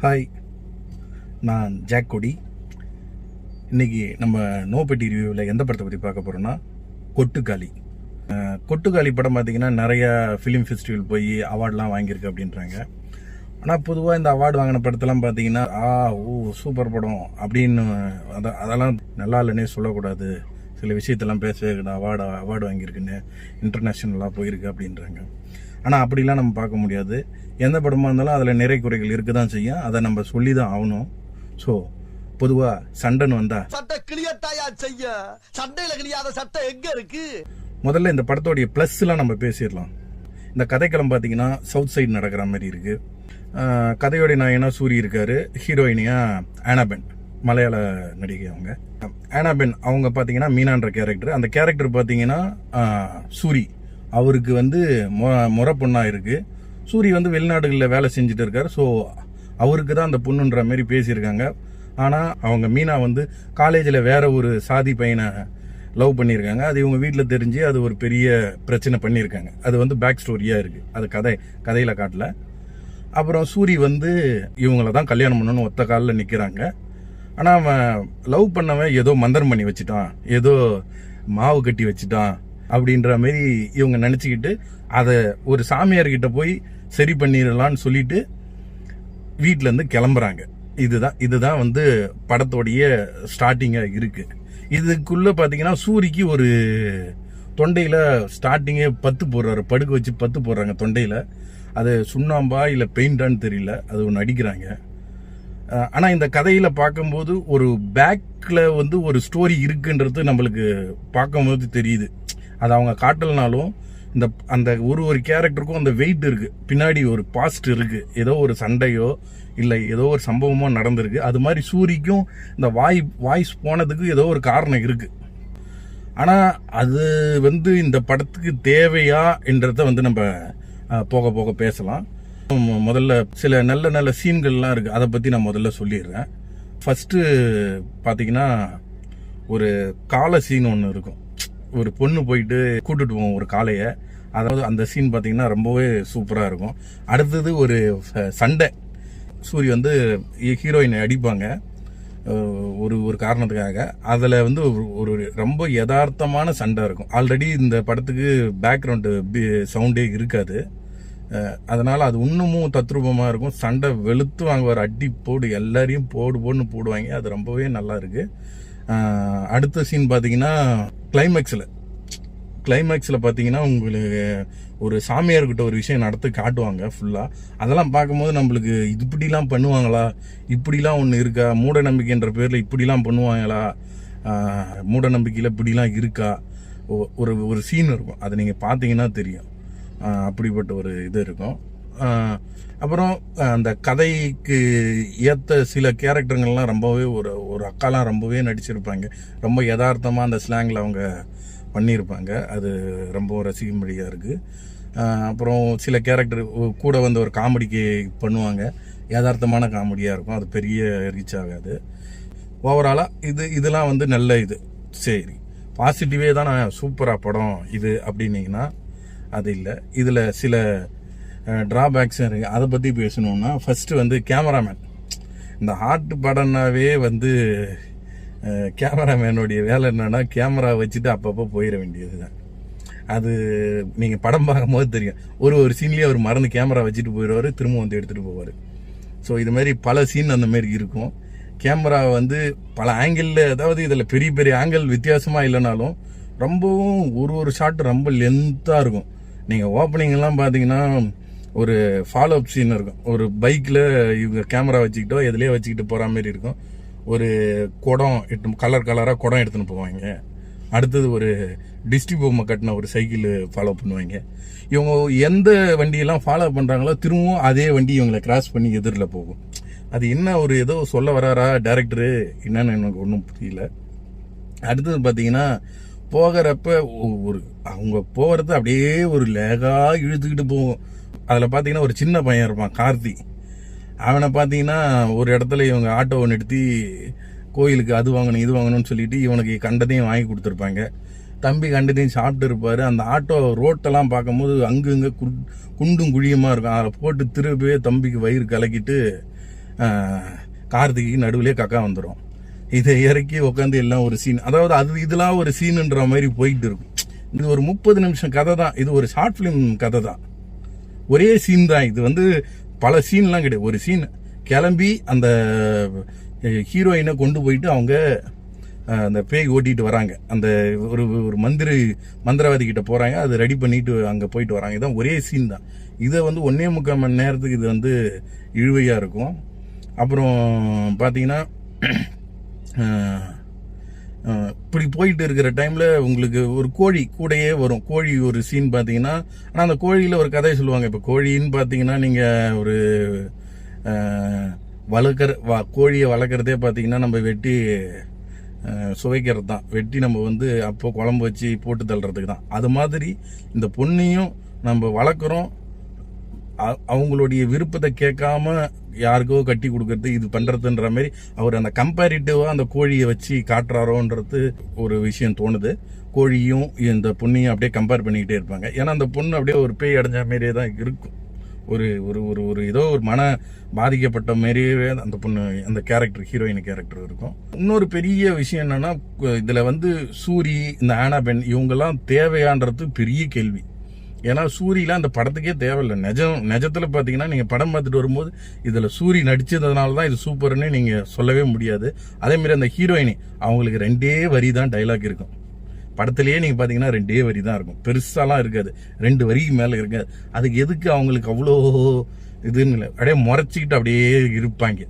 Hi நான் jack கொடி. இன்னைக்கு நம்ம நோபெட்டி ரிவ்யூவில் எந்த படத்தை பற்றி பார்க்க போகிறோம்னா கொட்டுக்காளி. கொட்டுக்காளி படம் பார்த்தீங்கன்னா நிறையா ஃபிலிம் ஃபெஸ்டிவல் போய் அவார்ட்லாம் வாங்கியிருக்கு அப்படின்றாங்க. ஆனால் பொதுவாக இந்த அவார்டு வாங்கின படத்தெல்லாம் பார்த்தீங்கன்னா ஆ ஓ சூப்பர் படம் அப்படின்னு அதை அதெல்லாம் நல்லா இல்லைன்னே சொல்லக்கூடாது. சில விஷயத்தெல்லாம் பேசவே அவார்டு அவார்டு வாங்கியிருக்குன்னு இன்டர்நேஷ்னலாக போயிருக்கு அப்படின்றாங்க. ஆனால் அப்படிலாம் நம்ம பார்க்க முடியாது. எந்த படமாக இருந்தாலும் அதில் நிறை குறைகள் இருக்க தான் செய்யும். அதை நம்ம சொல்லி தான் ஆகணும். ஸோ பொதுவாக சண்டைன்னு வந்தா சட்டை கிளியத்தாயா செய்ய? சண்டையில கிளியாத சட்டை எங்க இருக்கு? முதல்ல இந்த படத்தோடைய ப்ளஸ்லாம் நம்ம பேசிடலாம். இந்த கதைக்களம் பார்த்தீங்கன்னா சவுத் சைடு நடக்கிற மாதிரி இருக்கு. கதையோடைய நாயனா சூரி இருக்காரு? ஹீரோயினியா ஆனாபென் மலையாள நடிகை அவங்க. ஆனாபென் அவங்க பார்த்தீங்கன்னா மீனான்ற கேரக்டர் அந்த கேரக்டர் பார்த்தீங்கன்னா சூரி. அவருக்கு வந்து மொ- முறை பொண்ணாக இருக்குது சூரி வந்து வெளிநாடுகளில் வேலை செஞ்சுட்டு இருக்கார். ஸோ அவருக்கு தான் அந்த பொண்ணுன்ற மாதிரி பேசியிருக்காங்க. ஆனால் அவங்க மீனா வந்து காலேஜில் வேற ஒரு சாதி பையனை லவ் பண்ணியிருக்காங்க. அது இவங்க வீட்டில் தெரிஞ்சு அது ஒரு பெரிய பிரச்சனை பண்ணியிருக்காங்க. அது வந்து பேக் ஸ்டோரியாக இருக்குது அது கதை கதையில் காட்டல. அப்புறம் சூரி வந்து இவங்கள தான் கல்யாணம் பண்ணணும்னு ஒத்த காலில் நிற்கிறாங்க ஆனால் அவன் லவ் பண்ணவன் ஏதோ மந்திரம் பண்ணி வச்சுட்டான். ஏதோ மாவு கட்டி வச்சுட்டான். அப்படின்ற மாதிரி இவங்க நினச்சிக்கிட்டு அதை ஒரு சாமியார்கிட்ட போய் சரி பண்ணிடலான்னு சொல்லிட்டு வீட்டிலேருந்து கிளம்புறாங்க. இதுதான் இதுதான் வந்து படத்தோடைய ஸ்டார்டிங்காக இருக்குது இதுக்குள்ளே பார்த்தீங்கன்னா சூரிக்கு ஒரு தொண்டையில் ஸ்டார்டிங்கே பத்து போடுறாரு. படுக்க வச்சு பத்து போடுறாங்க தொண்டையில். அது சுண்ணாம்பா இல்லை பெயிண்டான்னு தெரியல. அது ஒன்று அடிக்கிறாங்க. ஆனால் இந்த கதையில் பார்க்கும்போது ஒரு பேக்கில் வந்து ஒரு ஸ்டோரி இருக்குன்றது நம்மளுக்கு பார்க்கும்போது தெரியுது. அது அவங்க காட்டலனாலும் இந்த அந்த ஒரு ஒரு கேரக்டருக்கும் அந்த வெயிட் இருக்குது பின்னாடி ஒரு பாஸ்ட் இருக்குது ஏதோ ஒரு சண்டையோ இல்லை ஏதோ ஒரு சம்பவமோ நடந்திருக்கு. அது மாதிரி சூரிக்கும் இந்த வாய் வாய்ஸ் போனதுக்கு ஏதோ ஒரு காரணம் இருக்குது ஆனால் அது வந்து இந்த படத்துக்கு தேவையா என்றத வந்து நம்ம போக போக பேசலாம். முதல்ல சில நல்ல நல்ல சீன்கள்லாம் இருக்குது அதை பற்றி நான் முதல்ல சொல்லிடுறேன். ஃபஸ்ட்டு பார்த்தீங்கன்னா ஒரு கால சீன் ஒன்று இருக்கும். ஒரு பொண்ணு போயிட்டு கூட்டுட்டு போவோம் ஒரு காளையை. அதாவது அந்த சீன் பார்த்தீங்கன்னா ரொம்பவே சூப்பராக இருக்கும். அடுத்தது ஒரு சண்டை. சூரி வந்து ஹீரோயினை அடிப்பாங்க. ஒரு ஒரு காரணத்துக்காக. அதில் வந்து ஒரு- ஒரு ரொம்ப யதார்த்தமான சண்டை இருக்கும். ஆல்ரெடி இந்த படத்துக்கு பேக்ரவுண்டு சவுண்டே இருக்காது. அதனால் அது இன்னமும் தத்ரூபமாக இருக்கும். சண்டை வெளுத்து வாங்குவார். அடி போடு எல்லாரையும் போடு போடுன்னு போடுவாங்க. அது ரொம்பவே நல்லா இருக்குது அடுத்த சீன் பார்த்தீங்கன்னா கிளைமேக்ஸில் கிளைமேக்ஸில் பார்த்தீங்கன்னா உங்களுக்கு ஒரு சாமியார்கிட்ட ஒரு விஷயம் நடத்து காட்டுவாங்க ஃபுல்லாக அதெல்லாம் பார்க்கும்போது நம்மளுக்கு இப்படிலாம் பண்ணுவாங்களா? இப்படிலாம் ஒன்று இருக்கா? மூட நம்பிக்கைன்ற பேரில் இப்படிலாம் பண்ணுவாங்களா? மூட நம்பிக்கையில் இப்படிலாம் இருக்கா? ஒரு ஒரு சீன் இருக்கும். அதை நீங்கள் பார்த்தீங்கன்னா தெரியும். அப்படிப்பட்ட ஒரு இது இருக்கும். அப்புறம் அந்த கதைக்கு ஏற்ற சில கேரக்டருங்கள்லாம் ரொம்பவே ஒரு ஒரு அக்காலாம் ரொம்பவே நடிச்சிருப்பாங்க. ரொம்ப யதார்த்தமாக அந்த ஸ்லாங்கில் அவங்க பண்ணியிருப்பாங்க அது ரொம்ப ரசிக்கும்படியாக இருக்குது அப்புறம் சில கேரக்டர் கூட வந்து ஒரு காமெடிக்கு பண்ணுவாங்க. யதார்த்தமான காமெடியாக இருக்கும். அது பெரிய ரீச் ஆகாது. ஓவராலாக இது இதெல்லாம் வந்து நல்ல இது. சரி. பாசிட்டிவே தான் நான் சூப்பராக படம் இது அப்படின்னீங்கன்னா அது இல்லை. இதில் சில ட்ராபேக்ஸும் இருக்குது அதை பற்றி பேசணும்னா ஃபஸ்ட்டு வந்து கேமராமேன் இந்த ஹார்ட் படம்னாவே வந்து கேமராமேனுடைய வேலை என்னன்னா கேமரா வச்சுட்டு அப்பப்போ போயிட வேண்டியது தான் அது நீங்கள் படம் பார்க்கும்போது தெரியும். ஒரு ஒரு சீன்லேயே அவர் மறந்து கேமரா வச்சுட்டு போயிடுவார் திரும்ப வந்து எடுத்துகிட்டு போவார். ஸோ இது மாதிரி பல சீன் அந்த மாதிரி இருக்கும். கேமரா வந்து பல ஆங்கிளில் அதாவது இதில் பெரிய பெரிய ஆங்கிள் வித்தியாசமாக இல்லைனாலும் ரொம்பவும் ஒரு ஒரு ஷாட் ரொம்ப லென்த்தாக இருக்கும். நீங்கள் ஓப்பனிங்லாம் பார்த்தீங்கன்னா ஒரு ஃபாலோ அப் சீன் இருக்கும். ஒரு பைக்கில் இவங்க கேமரா வச்சுக்கிட்டோ எதுலேயே வச்சுக்கிட்டு போகிற மாதிரி இருக்கும். ஒரு குடம் எட்டு கலர் கலராக குடம் எடுத்துன்னு போவாங்க. அடுத்தது ஒரு டிஸ்டி பொம்மை கட்டின ஒரு சைக்கிள் ஃபாலோ பண்ணுவாங்க. இவங்க எந்த வண்டியெல்லாம் ஃபாலோ பண்ணுறாங்களோ திரும்பவும் அதே வண்டி இவங்களை கிராஸ் பண்ணி எதிரில் போகும். அது என்ன ஒரு ஏதோ சொல்ல வராரா டேரக்டரு என்னன்னு எனக்கு ஒன்றும் புரியல. அடுத்தது பார்த்தீங்கன்னா போகிறப்ப ஒரு அவங்க போகிறது அப்படியே ஒரு லேகாக இழுத்துக்கிட்டு போகும். அதில் பார்த்தீங்கன்னா ஒரு சின்ன பையன் இருப்பான் கார்த்தி. அவனை பார்த்தீங்கன்னா ஒரு இடத்துல இவங்க ஆட்டோவை நிறுத்தி கோயிலுக்கு அது வாங்கணும் இது வாங்கணும்னு சொல்லிட்டு இவனுக்கு கண்டதையும் வாங்கி கொடுத்துருப்பாங்க. தம்பி கண்டதையும் சாப்பிட்டு இருப்பார். அந்த ஆட்டோ ரோட்டெல்லாம் பார்க்கும்போது அங்கங்க கு குண்டும் குழியுமாக இருக்கும். அதை போட்டு திருப்பி தம்பிக்கு வயிறு கலக்கிட்டு கார்த்திகைக்கு நடுவுலயே கக்கா வந்துடும் இதை இறக்கி உட்காந்து எல்லாம் ஒரு சீன் அதாவது அது இதெல்லாம் ஒரு சீனுன்ற மாதிரி போயிட்டு இருக்கும். இது ஒரு முப்பது நிமிஷம் கதை தான். இது ஒரு ஷார்ட் ஃபிலிம் கதை தான். ஒரே சீன் தான். இது வந்து பல சீன்லாம் கிடையாது. ஒரு சீன் கிளம்பி அந்த ஹீரோயினை கொண்டு போயிட்டு அவங்க அந்த பேய் ஓட்டிட்டு வராங்க. அந்த ஒரு ஒரு மந்திரி மந்திரவாதி கிட்ட போகிறாங்க அது ரெடி பண்ணிட்டு அங்கே போயிட்டு வராங்க. இதான் ஒரே சீன் தான். இதை வந்து ஒன்னே முக்கால் மணி நேரத்துக்கு இது வந்து இழுவையாக இருக்கும். அப்புறம் பார்த்தீங்கன்னா இப்படி போயிட்டு இருக்கிற டைம்ல உங்களுக்கு ஒரு கோழி கூடயே வரும். கோழி ஒரு சீன் பார்த்தீங்கன்னா ஆனால் அந்த கோழியில் ஒரு கதை சொல்லுவாங்க. இப்போ கோழின்னு பார்த்தீங்கன்னா நீங்கள் ஒரு வளர்க்குற வா கோழியை வளர்க்குறதே பார்த்தீங்கன்னா நம்ம வெட்டி சுவைக்கிறது தான். வெட்டி நம்ம வந்து அப்போ குழம்பு வச்சு போட்டு தள்ளுறதுக்கு தான். அது மாதிரி இந்த பொண்ணையும் நம்ம வளர்க்குறோம். அவங்களுடைய விருப்பத்தை கேட்காம யாருக்கோ கட்டி கொடுக்கறது இது பண்றதுன்ற மாதிரி அவர் அந்த கம்பேரிட்டிவா அந்த கோழியை வச்சு காட்டுறாரோன்றது ஒரு விஷயம் தோணுது. கோழியும் இந்த பொண்ணையும் அப்படியே கம்பேர் பண்ணிக்கிட்டே இருப்பாங்க. ஏன்னா அந்த பொண்ணு அப்படியே ஒரு பேய் அடைஞ்ச மாதிரியே தான் இருக்கும். ஒரு ஒரு ஒரு ஒரு ஏதோ ஒரு மன பாதிக்கப்பட்ட மாதிரியே அந்த பொண்ணு அந்த கேரக்டர் ஹீரோயின் கேரக்டர் இருக்கும். இன்னொரு பெரிய விஷயம் என்னன்னா இதில் இதுல வந்து சூரி இந்த ஆனாபென் இவங்கெல்லாம் தேவையான்றது பெரிய கேள்வி. ஏன்னா சூரியலாம் அந்த படத்துக்கே தேவையில்லை. நிஜம் நிஜத்தில் பார்த்தீங்கன்னா நீங்கள் படம் பார்த்துட்டு வரும்போது இதில் சூரி நடிச்சதுனால தான் இது சூப்பர்னு நீங்கள் சொல்லவே முடியாது. அதேமாரி அந்த ஹீரோயினி அவங்களுக்கு ரெண்டே வரி தான் டைலாக் இருக்கும். படத்துலேயே நீங்கள் பார்த்தீங்கன்னா ரெண்டே வரி தான் இருக்கும். பெருசாலாம் இருக்காது. ரெண்டு வரிக்கு மேலே இருக்காது. அதுக்கு எதுக்கு அவங்களுக்கு அவ்வளோ இதுன்னு இல்லை. அப்படியே முறைச்சிக்கிட்டு அப்படியே இருப்பாங்க.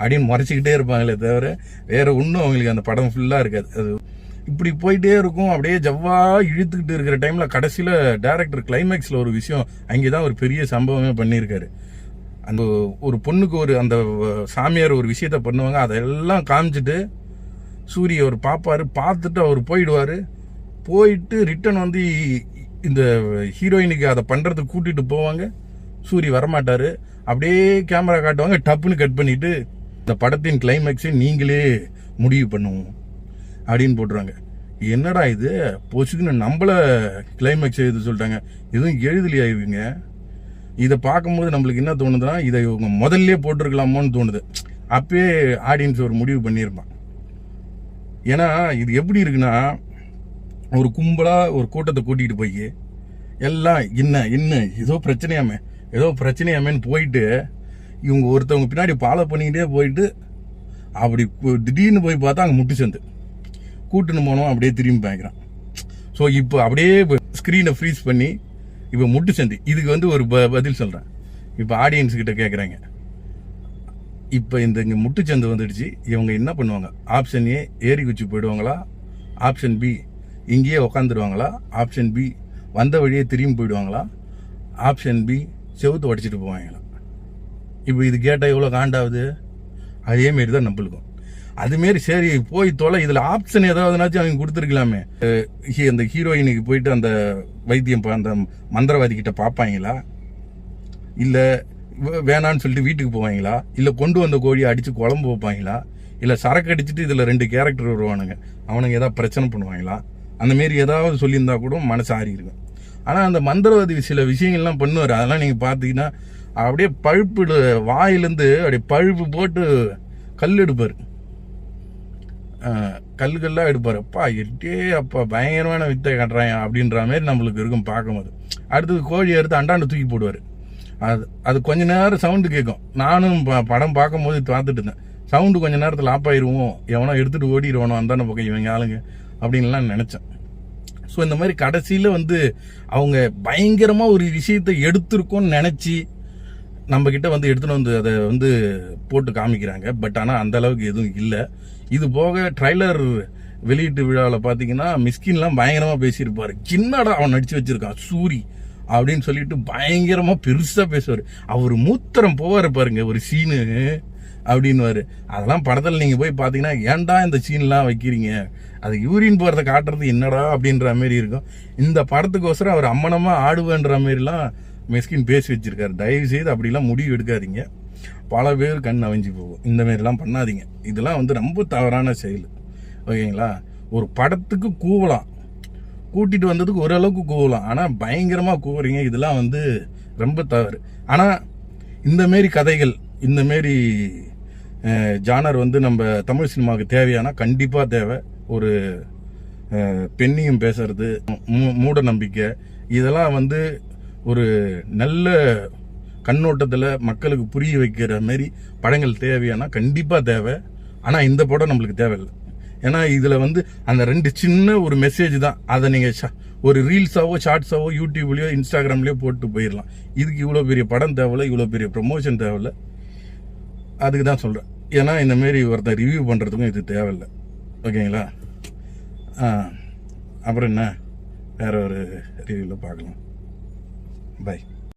அப்படின்னு முறைச்சிக்கிட்டே இருப்பாங்களே தவிர வேற ஒன்றும் அவங்களுக்கு அந்த படம் ஃபுல்லாக இருக்காது. அது இப்படி போயிட்டே இருக்கும். அப்படியே ஜவ்வா இழுத்துக்கிட்டு இருக்கிற டைம்ல கடைசியில டேரக்டர் கிளைமேக்ஸ்ல ஒரு விஷயம் அங்கேதான் ஒரு பெரிய சம்பவமே பண்ணியிருக்காரு. அந்த ஒரு பொண்ணுக்கு ஒரு அந்த சாமியார் ஒரு விஷயத்த பண்ணுவாங்க. அதெல்லாம் காமிச்சிட்டு சூரிய அவர் பார்ப்பாரு பார்த்துட்டு அவர் போயிடுவாரு. போயிட்டு ரிட்டர்ன் வந்து இந்த ஹீரோயினுக்கு அதை பண்ணுறதுக்கு கூட்டிட்டு போவாங்க. சூரி வரமாட்டாரு. அப்படியே கேமரா காட்டுவாங்க. டப்புன்னு கட் பண்ணிட்டு இந்த படத்தின் கிளைமேக்ஸை நீங்களே முடிவு பண்ணுவோம். அப்படின்னு போட்டுருவாங்க என்னடா இது? பொசுக்குன்னு நம்மளை கிளைமேக்ஸ் எழுத சொல்லிட்டாங்க. எதுவும் எழுதலையா இவங்க? இதை பார்க்கும்போது நம்மளுக்கு என்ன தோணுதுன்னா இதை இவங்க முதல்ல போட்டிருக்கலாமோன்னு தோணுது. அப்பயே ஆடியன்ஸ் ஒரு முடிவு பண்ணியிருப்பான். ஏன்னா இது எப்படி இருக்குன்னா ஒரு கும்பலாக ஒரு கூட்டத்தை கூட்டிகிட்டு போய் எல்லாம் என்ன என்ன ஏதோ பிரச்சனையாமே ஏதோ பிரச்சனையாமேன்னு போயிட்டு இவங்க ஒருத்தவங்க பின்னாடி ஃபாலோ பண்ணிக்கிட்டே போயிட்டு அப்படி திடீர்னு போய் பார்த்தா அங்கே முட்டு சேர்ந்து கூட்டுன்னு போனோம் அப்படியே திரும்பி பார்க்குறான் ஸோ இப்போ அப்படியே ஸ்க்ரீனை ஃப்ரீஸ் பண்ணி இப்போ முட்டு சந்தி. இதுக்கு வந்து ஒரு ப- பதில் சொல்கிறேன் இப்போ ஆடியன்ஸ் கிட்ட கேட்குறாங்க இப்போ இந்த இங்கே முட்டுச்சந்து வந்துடுச்சு. இவங்க என்ன பண்ணுவாங்க? ஆப்ஷன் ஏ ஏறி குச்சி போயிடுவாங்களா? ஆப்ஷன் பி இங்கேயே உக்காந்துருவாங்களா? ஆப்ஷன் பி வந்த வழியே திரும்பி போயிடுவாங்களா? ஆப்ஷன் பி செவுத்து உடச்சிட்டு போவாங்களா? இப்போ இது கேட்டால் எவ்வளோ காண்டாகுது? அதேமாரி தான் நம்மளுக்கும். அதுமாரி சரி போய் தொலை இதில் ஆப்ஷன் ஏதாவதுனாச்சும் அவங்க கொடுத்துருக்கலாமே. ஹீ- அந்த ஹீரோயினுக்கு போயிட்டு அந்த வைத்தியம் அந்த மந்திரவாதி கிட்ட பார்ப்பாங்களா இல்லை வேணான்னு சொல்லிட்டு வீட்டுக்கு போவாங்களா? இல்லை கொண்டு வந்த கோழியை அடித்து குழம்பு வைப்பாங்களா? இல்லை சரக்கு அடிச்சுட்டு இதில் ரெண்டு கேரக்டர் வருவானுங்க. அவனுங்க ஏதாவது பிரச்சனை பண்ணுவாங்களா? அந்த மாரி ஏதாவது சொல்லியிருந்தா கூட மனசு ஆறி இருக்கும் ஆனால் அந்த மந்திரவாதி சில விஷயங்கள்லாம் பண்ணுவார். அதெல்லாம் நீங்கள் பார்த்தீங்கன்னா அப்படியே பழுப்பு வாயிலேருந்து அப்படியே பழுப்பு போட்டு கல் எடுப்பார். கல்கள்லாம் எடுப்பார். அப்பா எட்டே அப்பா பயங்கரமான வித்தை காட்டுறாங்க அப்படின்ற மாதிரி நம்மளுக்கு இருக்கும் பார்க்கும்போது. அடுத்தது கோழி எடுத்து அண்டாண்டு தூக்கி போடுவார். அது அது கொஞ்ச நேரம் சவுண்டு கேட்கும். நானும் ப- படம் பார்க்கும்போது பார்த்துட்டு இருந்தேன். சவுண்டு கொஞ்ச நேரத்தில் ஆப் ஆயிடுவோம் எவனோ எடுத்துட்டு ஓடிடுவானோ அந்தாண்ட பக்கம் இவங்க ஆளுங்க அப்படின்லாம் நினச்சேன். ஸோ இந்த மாதிரி கடைசியில் வந்து அவங்க பயங்கரமாக ஒரு விஷயத்தை எடுத்திருக்கோன்னு நினச்சி நம்ம வந்து எடுத்துகிட்டு வந்து அதை வந்து போட்டு காமிக்கிறாங்க. பட் ஆனால் அந்த அளவுக்கு எதுவும் இல்லை. இது போக ட்ரைலர் வெளியீட்டு விழாவில் பார்த்தீங்கன்னா மிஸ்கின்லாம் பயங்கரமாக பேசியிருப்பாரு. சின்னடா அவன் நடித்து வச்சுருக்கான் சூரி அப்படின்னு சொல்லிட்டு பயங்கரமாக பெருசாக பேசுவார். அவர் மூத்திரம் போவார் பாருங்க ஒரு சீனு அப்படின்னுவாரு. அதெல்லாம் படத்தில் நீங்கள் போய் பார்த்தீங்கன்னா ஏன்டா இந்த சீன்லாம் வைக்கிறீங்க? அது யூரின் போகிறத காட்டுறது என்னடா? அப்படின்ற மாதிரி இருக்கும். இந்த படத்துக்கோசரம் அவர் அம்மனமாக ஆடுவேன்ற மாரிலாம் மிஸ்கின் பேசி வச்சிருக்காரு. தயவு செய்து அப்படிலாம் முடிவு எடுக்காதீங்க. பல பேர் கண் அவிஞ்சு போகும். இந்த மாதிரிலாம் பண்ணாதீங்க. இதெல்லாம் வந்து ரொம்ப தவறான செயல். ஓகேங்களா? ஒரு படத்துக்கு கூவலாம். கூட்டிட்டு வந்ததுக்கு ஓரளவுக்கு கூவலாம். ஆனால் பயங்கரமாக கூவுறீங்க. இதெல்லாம் வந்து ரொம்ப தவறு. ஆனால் இந்த மாரி கதைகள் இந்த மாரி ஜானர் வந்து நம்ம தமிழ் சினிமாவுக்கு தேவையானா கண்டிப்பாக தேவை. ஒரு அஹ், பெண்ணியம் பேசுறது மூ- மூட நம்பிக்கை. இதெல்லாம் வந்து ஒரு நல்ல கண்ணோட்டத்தில் மக்களுக்கு புரிய வைக்கிற மாதிரி படங்கள் தேவையானா கண்டிப்பாக தேவை. ஆனால் இந்த படம் நம்மளுக்கு தேவையில்லை. ஏன்னா இதில் வந்து அந்த ரெண்டு சின்ன ஒரு மெசேஜ் தான். அதை நீங்கள் ஒரு ரீல்ஸாவோ ஷார்ட்ஸாவோ யூடியூப்லேயோ இன்ஸ்டாகிராம்லேயோ போட்டு போயிடலாம் இதுக்கு இவ்வளோ பெரிய படம் தேவையில்ல இவ்வளோ பெரிய ப்ரொமோஷன் தேவையில்ல. அதுக்கு தான் சொல்கிறேன் ஏன்னா இந்த மாரி ஒருத்தன் ரிவ்யூ பண்ணுறதுக்கும் இது தேவையில்லை. ஓகேங்களா? ஆ அப்புறம் என்ன? வேறு ஒரு ரிவ்யூவில் பார்க்கலாம். பை